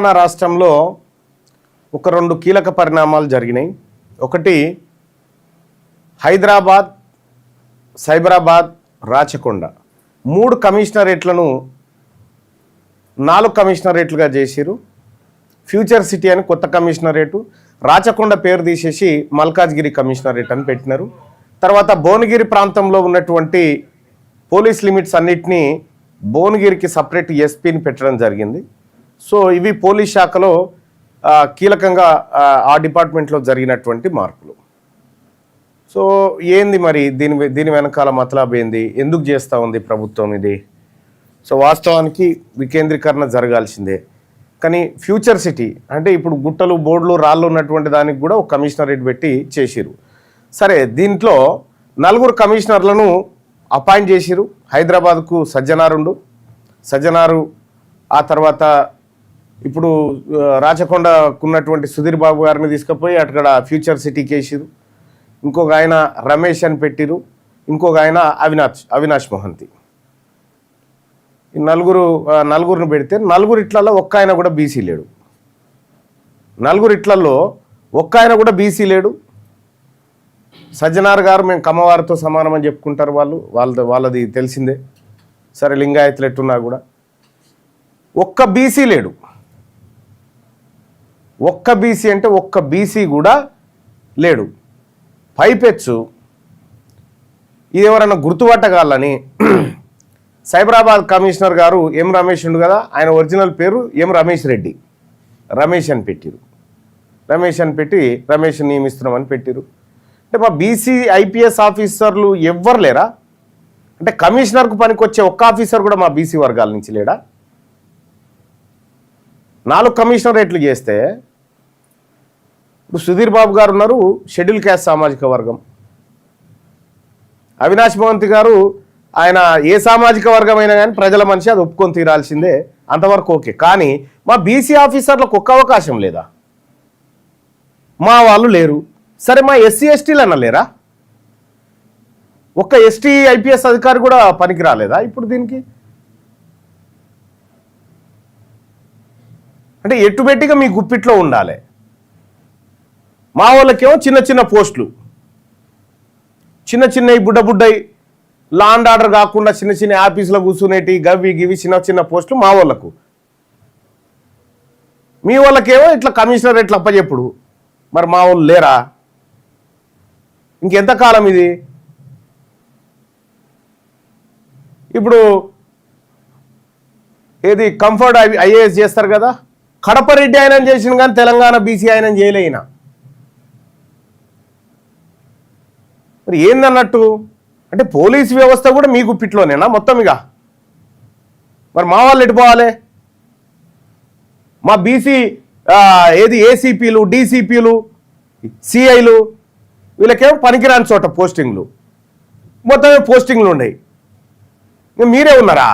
తెలంగాణ రాష్ట్రంలో ఒక రెండు కీలక పరిణామాలు జరిగినాయి. ఒకటి హైదరాబాద్ సైబరాబాద్ రాచకొండ. మూడు కమిషనరేట్లను నాలుగు కమిషనరేట్లుగా చేసిరు ఫ్యూచర్ సిటీ అని కొత్త కమిషనరేటు రాచకొండ పేరు తీసేసి మల్కాజ్గిరి కమిషనరేట్ అని పెట్టినారు. తర్వాత భువనగిరి ప్రాంతంలో ఉన్నటువంటి పోలీస్ లిమిట్స్ అన్నిటినీ భువనగిరికి సపరేట్ ఎస్పీని పెట్టడం జరిగింది. సో ఇవి పోలీస్ శాఖలో కీలకంగా ఆ, డిపార్ట్మెంట్లో జరిగినటువంటి మార్పులు. సో ఏంది మరి దీని దీని వెనకాల మతలాబ్ ఏంది? ఎందుకు చేస్తూ ఉంది ప్రభుత్వం ఇది? సో వాస్తవానికి వికేంద్రీకరణ జరగాల్సిందే. కానీ ఫ్యూచర్ సిటీ అంటే ఇప్పుడు గుట్టలు బోర్డులు రాళ్ళు ఉన్నటువంటి దానికి కూడా ఒక కమిషనరేట్ పెట్టి చేసిరు సరే దీంట్లో నలుగురు కమిషనర్లను అపాయింట్ చేసిరు హైదరాబాద్కు సజ్జనారుండు. సజ్జనారు ఆ తర్వాత ఇప్పుడు రాచకొండకున్నటువంటి సుధీర్ బాబు గారిని తీసుకుపోయి అక్కడ ఫ్యూచర్ సిటీకి వేసిరు. ఇంకొక ఆయన రమేష్ అని పెట్టిరు. ఇంకొక ఆయన అవినాష్ అవినాష్ మోహంతి. నలుగురు నలుగురిని పెడితే నలుగురు ఇట్లలో ఒక్క ఆయన కూడా బీసీ లేడు. నలుగురు ఇట్లలో ఒక్క ఆయన కూడా బీసీ లేడు. సజ్జనార్ గారు మేము కమ్మవారితో సమానం అని చెప్పుకుంటారు వాళ్ళు. వాళ్ళది వాళ్ళది తెలిసిందే. సరే లింగాయతులు ఎట్టున్నా కూడా. ఒక్క బీసీ లేడు. ఒక్క బీసీ అంటే ఒక్క బీసీ కూడా లేడు. పైపెచ్చు. ఇది ఎవరన్నా గుర్తుపట్టగలని? సైబరాబాద్ కమిషనర్ గారు ఎం రమేష్ ఉండు కదా ఆయన ఒరిజినల్ పేరు ఎం రమేష్ రెడ్డి. రమేష్ అని పెట్టిరు. రమేష్ అని పెట్టి రమేష్ నియమిస్తున్నామని పెట్టిరు. అంటే మా బీసీ ఐపీఎస్ ఆఫీసర్లు ఎవ్వరు లేరా? అంటే కమిషనర్కు పనికొచ్చే ఒక్క ఆఫీసర్ కూడా మా బీసీ వర్గాల నుంచి లేడా? నాలుగు కమిషనరేట్లు చేస్తే ఇప్పుడు సుధీర్ బాబు గారు ఉన్నారు షెడ్యూల్ క్యాస్ట్ సామాజిక వర్గం. అవినాష్ మోహంతి గారు ఆయన ఏ సామాజిక వర్గం అయినా కానీ ప్రజల మనిషి అది ఒప్పుకొని తీరాల్సిందే. అంతవరకు ఓకే. కానీ మా బీసీ ఆఫీసర్లకు ఒక్క అవకాశం లేదా? మా వాళ్ళు లేరు. సరే మా ఎస్సీ ఎస్టీలు అన్న లేరా? ఒక్క ఎస్టీ ఐపీఎస్ అధికారి కూడా పనికి రాలేదా ఇప్పుడు దీనికి? అంటే ఎట్టుబెట్టిగా మీ గుప్పిట్లో ఉండాలి. మా వాళ్ళకేమో చిన్న చిన్న పోస్టులు. చిన్న చిన్నవి బుడ్డ బుడ్డయి లా అండ్ ఆర్డర్ కాకుండా చిన్న చిన్న ఆఫీసులో కూర్చునేటి గవి గివి చిన్న చిన్న పోస్టులు మా వాళ్ళకు. మీ వాళ్ళకేమో ఇట్లా కమిషనర్ ఎట్లా అప్పచెప్పుడు? మరి మా వాళ్ళు లేరా? ఇంకెంతకాలం ఇది? ఇప్పుడు ఏది కంఫర్ట్ ఐఏఎస్ చేస్తారు కదా? కడప రెడ్డి ఆయన చేసిన కానీ తెలంగాణ బీసీ ఆయన చేయలేనా మరి ఏందన్నట్టు? అంటే పోలీస్ వ్యవస్థ కూడా మీ గుప్పిట్లోనేనా మొత్తం ఇక? మరి మా వాళ్ళు ఎటుపోవాలి మా బీసీ ఏది ఏసీపీలు డీసీపీలు సిఐలు వీళ్ళకేమో పనికిరాని చోట పోస్టింగ్లు. మొత్తమే పోస్టింగ్లు ఉన్నాయి. మీరే ఉన్నారా?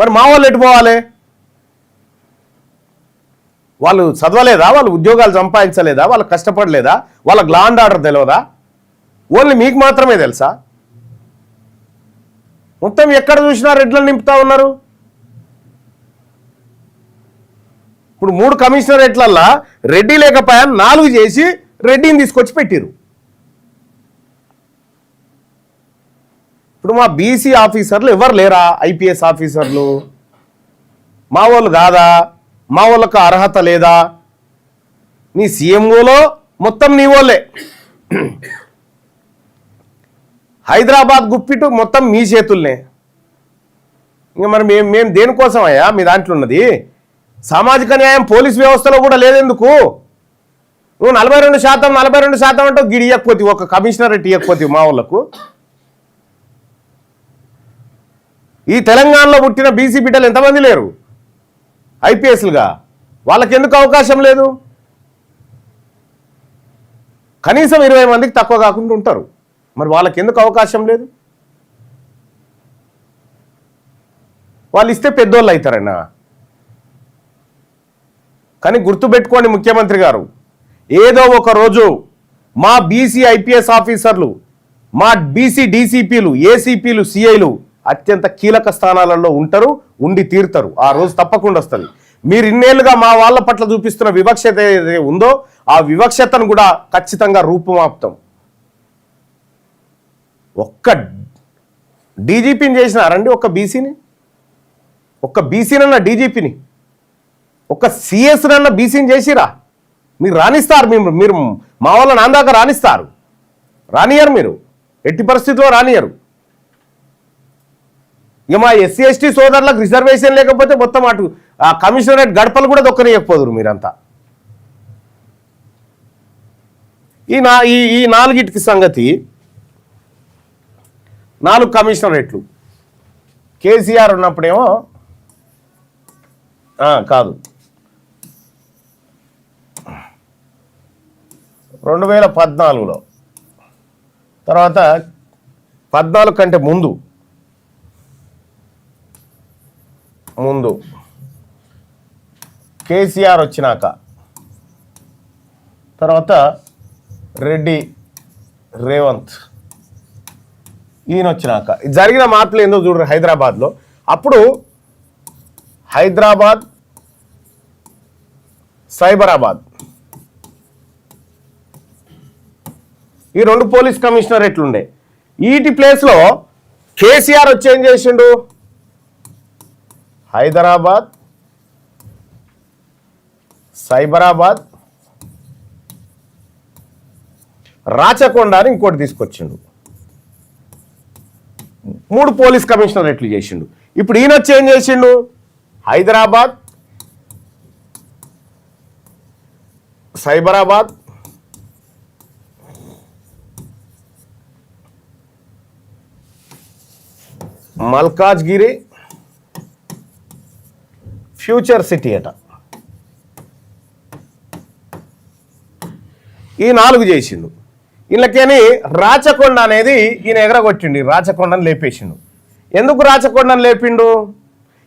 మరి మా వాళ్ళు ఎటు పోవాలి? వాళ్ళు చదవలేదా? వాళ్ళు ఉద్యోగాలు సంపాదించలేదా? వాళ్ళు కష్టపడలేదా? వాళ్ళకి గ్లాండ్ ఆర్డర్ తెలియదా ఓన్లీ మీకు మాత్రమే తెలుసా? మొత్తం ఎక్కడ చూసినా రెడ్లను నింపుతా ఉన్నారు. ఇప్పుడు మూడు కమిషనరేట్లల్లా రెడ్డి లేకపోయా నాలుగు చేసి రెడ్డిని తీసుకొచ్చి పెట్టిరు ఇప్పుడు మా బీసీ ఆఫీసర్లు ఎవరు లేరా? ఐపీఎస్ ఆఫీసర్లు? మా వాళ్ళు కాదా? మా వాళ్ళకు అర్హత లేదా? నీ సీఎంఓలో మొత్తం నీ వాళ్ళే. హైదరాబాద్ గుప్పిటు మొత్తం మీ చేతుల్నే. ఇంకా మరి మేము మేము దేనికోసం అయ్యా? మీ దాంట్లో ఉన్నది? సామాజిక న్యాయం పోలీస్ వ్యవస్థలో కూడా లేదెందుకు? నువ్వు నలభై రెండు శాతం నలభై రెండు శాతం అంటే గిడి ఇవ్వకపోతే ఒక కమిషనరేట్ ఇవ్వకపోతే మా వాళ్ళకు? ఈ తెలంగాణలో పుట్టిన బీసీ బిడ్డలు ఎంతమంది లేరు? ఐపీఎస్లుగా వాళ్ళకి ఎందుకు అవకాశం లేదు? కనీసం ఇరవై మందికి తక్కువ కాకుండా ఉంటారు. మరి వాళ్ళకి ఎందుకు అవకాశం లేదు? వాళ్ళు ఇస్తే పెద్దోళ్ళు అవుతారన్నా కానీ గుర్తుపెట్టుకోండి ముఖ్యమంత్రి గారు ఏదో ఒక రోజు మా బీసీ ఐపీఎస్ ఆఫీసర్లు మా బీసీ డీసీపీలు ఏసీపీలు సిఐలు అత్యంత కీలక స్థానాలలో ఉంటారు ఉండి తీరుతారు. ఆ రోజు తప్పకుండా వస్తుంది. మీరు ఇన్నేళ్ళుగా మా వాళ్ళ పట్ల చూపిస్తున్న వివక్షత ఏదైతే ఉందో ఆ వివక్షతను కూడా ఖచ్చితంగా రూపమాప్తం. ఒక్క డీజీపీని చేసినారండి ఒక్క బీసీని. ఒక్క బీసీనన్న డీజీపీని. ఒక్క సిఎస్నన్న బీసీని చేసిరా. మీరు రాణిస్తారు మీరు మీరు మా వాళ్ళ నాందాక రాణిస్తారు. రానియరు మీరు. ఎట్టి పరిస్థితిలో రానియరు ఇక మా ఎస్సీ ఎస్టీ సోదరులకు రిజర్వేషన్ లేకపోతే మొత్తం అటు ఆ కమిషనరేట్ గడపలు కూడా దొక్కనియకపోదురు మీరంతా. ఈ నా ఈ ఈ నాలుగిటికి సంగతి నాలుగు కమిషనరేట్లు. కేసీఆర్ ఉన్నప్పుడేమో కాదు. రెండు వేల పద్నాలుగులో. తర్వాత పద్నాలుగు కంటే ముందు. ముందు. కేసీఆర్ వచ్చినాక. తర్వాత రెడ్డి రేవంత్. ఈయన వచ్చినాక. ఇది జరిగిన మార్పులు ఏందో చూడరు హైదరాబాద్లో? అప్పుడు హైదరాబాద్ సైబరాబాద్. ఈ రెండు పోలీస్ కమిషనరేట్లు ఉండే ఈటి ప్లేస్లో కేసీఆర్ వచ్చి ఏం చేసిండు? హైదరాబాద్ సైబరాబాద్ రాచకొండ అని ఇంకోటి తీసుకొచ్చిండు. మూడు పోలీస్ కమిషనరేట్లు చేసిండు. ఇప్పుడు ఈయన వచ్చి ఏం చేసిండు? హైదరాబాద్ సైబరాబాద్ మల్కాజ్గిరి ఫ్యూచర్ సిటీ అట. ఈ నాలుగు చేసిండు. ఇళ్ళకేని రాచకొండ అనేది ఈయన ఎగరగొట్టిండు రాచకొండను రాచకొండని లేపేసిండు. ఎందుకు రాచకొండని లేపిండు?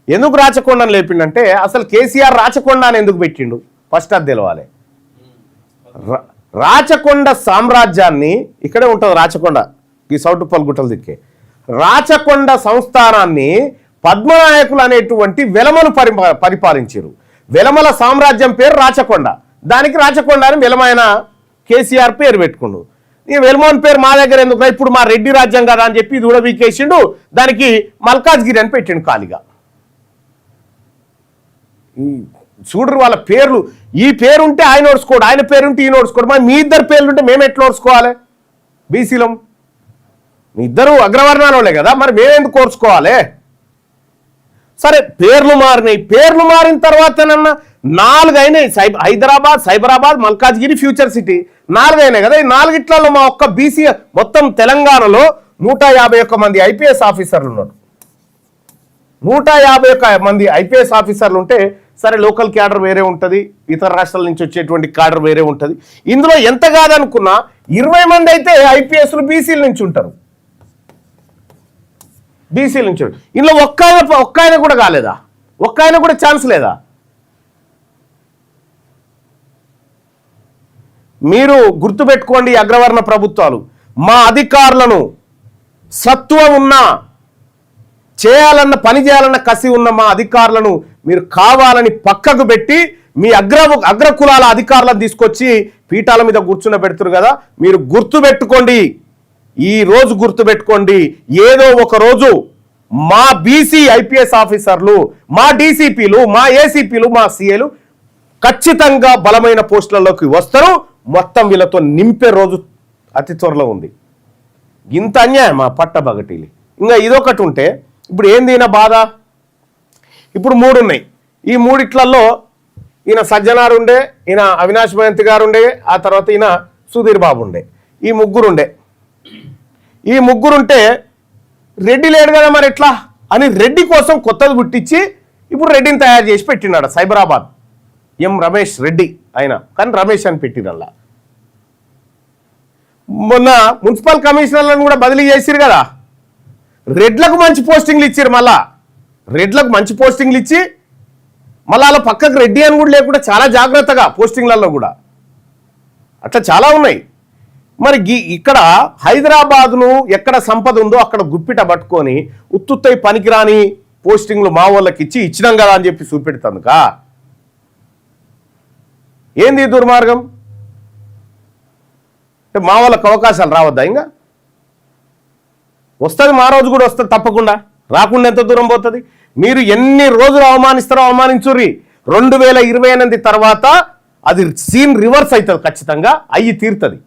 ఎందుకు రాచకొండని లేపిండంటే అసలు కేసీఆర్ రాచకొండ అని ఎందుకు పెట్టిండు? ఫస్ట్ అది తెలవాలి. రా- రాచకొండ సామ్రాజ్యాన్ని ఇక్కడే ఉంటుంది రాచకొండ ఈ సౌటు పల్గుట్టలు దిక్కే రాచకొండ సంస్థానాన్ని పద్మనాయకులు అనేటువంటి వెలమలు పరి పరిపాలించారు వెలమల సామ్రాజ్యం పేరు రాచకొండ. దానికి రాచకొండ అని వెలమైన కేసీఆర్ పేరు పెట్టుకుండు. ఈ వెల్మోహన్ పేరు మా దగ్గర ఎందుకు ఇప్పుడు మా రెడ్డి రాజ్యం కదా అని చెప్పి ఇది వీకేసిండు దానికి మల్కాజ్గిరి అని పెట్టిండు ఖాళీగా ఈ చూడరు వాళ్ళ పేర్లు. ఈ పేరు ఉంటే ఆయన ఓడ్చుకోడు ఆయన పేరు ఉంటే ఈయన ఓడ్చుకోడు. మరి మీ ఇద్దరు పేర్లు ఉంటే మేము ఎట్లా ఓడ్చుకోవాలి? బీసీలం. మీ ఇద్దరు అగ్రవర్ణాలు కదా మరి మేమెందుకు ఓడ్చుకోవాలి? సరే పేర్లు మారినాయి. పేర్లు మారిన తర్వాతనన్నా నాలుగు అయినాయి సైబ్ హైదరాబాద్ సైబరాబాద్ మల్కాజ్గిరి ఫ్యూచర్ సిటీ. నాలుగు అయినాయి కదా. ఈ నాలుగిట్లలో మా ఒక్క బీసీ మొత్తం తెలంగాణలో నూట యాభై ఒక్క మంది ఐపీఎస్ ఆఫీసర్లు ఉన్నారు. నూట యాభై ఒక్క మంది ఐపీఎస్ ఆఫీసర్లు ఉంటే సరే లోకల్ క్యాడర్ వేరే ఉంటుంది. ఇతర రాష్ట్రాల నుంచి వచ్చేటువంటి క్యాడర్ వేరే ఉంటుంది. ఇందులో ఎంత కాదనుకున్నా ఇరవై మంది అయితే ఐపీఎస్లు బీసీల నుంచి ఉంటారు. బీసీల నుంచి. ఇందులో ఒక్క ఆయన ఒక్క ఆయన కూడా కాలేదా? ఒక్క ఆయన కూడా ఛాన్స్ లేదా? మీరు గుర్తుపెట్టుకోండి అగ్రవర్ణ ప్రభుత్వాలు. మా అధికారులను సత్వం ఉన్నా చేయాలన్న పని చేయాలన్న కసి ఉన్న మా అధికారులను మీరు కావాలని పక్కకు పెట్టి మీ అగ్ర అగ్ర కులాల అధికారులను తీసుకొచ్చి పీఠాల మీద కూర్చున్న పెడుతురు కదా మీరు గుర్తు పెట్టుకోండి ఈ రోజు ఏదో ఒక రోజు మా బీసీ ఐపీఎస్ ఆఫీసర్లు మా డీసీపీలు మా ఏసీపీలు మా సీఏలు ఖచ్చితంగా బలమైన పోస్టులలోకి వస్తారు. మొత్తం వీళ్ళతో నింపే రోజు అతి త్వరలో ఉంది. ఇంత అన్యాయం మా పట్టబగటీలు ఇంకా ఇదొకటి ఉంటే ఇప్పుడు ఏంది ఈయన బాధ? ఇప్పుడు మూడు ఉన్నాయి. ఈ మూడిట్లలో ఈయన సజ్జనారు ఉండే ఈయన అవినాష్ మయంతి గారు ఉండే ఆ తర్వాత ఈయన సుధీర్ బాబు ఉండే. ఈ ముగ్గురు ఉండే. ఈ ముగ్గురుంటే రెడ్డి లేడు కదా మరి ఎట్లా? అని రెడ్డి కోసం కొత్తది పుట్టించి ఇప్పుడు రెడ్డిని తయారు చేసి పెట్టినాడు సైబరాబాద్. ఎం రమేష్ రెడ్డి ఆయన. కానీ రమేష్ అని పెట్టినల్లా మొన్న మున్సిపల్ కమిషనర్లను కూడా బదిలీ చేసిరు కదా. రెడ్లకు మంచి పోస్టింగ్లు ఇచ్చారు మళ్ళా. రెడ్లకు మంచి పోస్టింగ్లు ఇచ్చి మళ్ళీ అలా పక్కకు రెడ్డి అని కూడా లేకుండా చాలా జాగ్రత్తగా పోస్టింగ్లలో కూడా. అట్లా చాలా ఉన్నాయి. మరి ఇక్కడ హైదరాబాద్ను ఎక్కడ సంపద ఉందో అక్కడ గుప్పిట పట్టుకొని ఉత్తుత్తై పనికిరాని పోస్టింగ్లు మా వాళ్ళకి ఇచ్చి ఇచ్చినాం కదా అని చెప్పి చూపెడుతుందిక. ఏంది దుర్మార్గం? అంటే మా వాళ్ళకి అవకాశాలు రావద్దా ఇంకా? వస్తుంది మా రోజు కూడా వస్తుంది తప్పకుండా. రాకుండా ఎంత దూరం పోతుంది? మీరు ఎన్ని రోజులు అవమానిస్తారో అవమానించుర్రి. రెండు వేల ఇరవై ఎనిమిది తర్వాత అది సీన్ రివర్స్ అవుతుంది ఖచ్చితంగా అయ్యి తీరుతుంది.